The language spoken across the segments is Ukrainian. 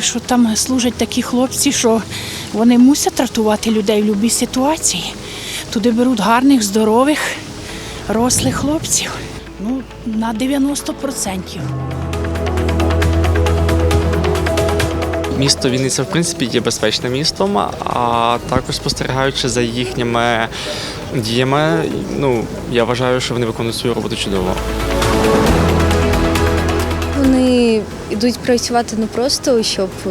що там служать такі хлопці, що вони мусять рятувати людей в будь-якій ситуації. Туди беруть гарних, здорових, рослих хлопців. Ну, на 90%. Місто Вінниця, в принципі, є безпечним містом, а також спостерігаючи за їхніми діями, ну я вважаю, що вони виконують свою роботу чудово. Вони йдуть працювати не просто, щоб е,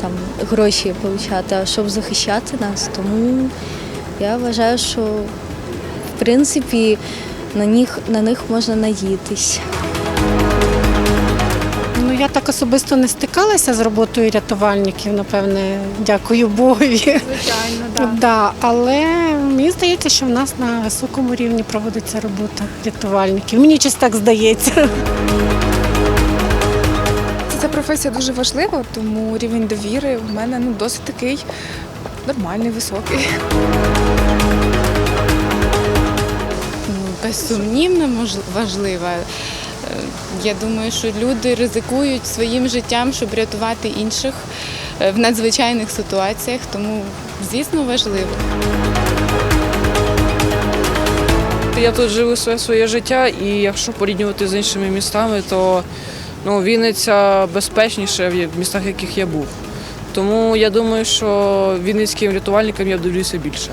там гроші отримати, а щоб захищати нас. Тому я вважаю, що в принципі на них, на них можна надіятись. Ну я так особисто не стикалася з роботою рятувальників, напевне, дякую Богові. Звичайно, да. да. Але мені здається, що в нас на високому рівні проводиться робота рятувальників. Мені щось так здається. Ця професія дуже важлива, тому рівень довіри в мене ну, досить такий нормальний, високий. безсумнівно важлива. Е, Я думаю, що люди ризикують своїм життям, щоб рятувати інших е, в надзвичайних ситуаціях, тому звісно важливо. Я тут живу все своє життя, і якщо порівнювати з іншими містами, то ну, Вінниця безпечніше в містах, в яких я був. Тому я думаю, що вінницьким рятувальникам я вдивлюся більше.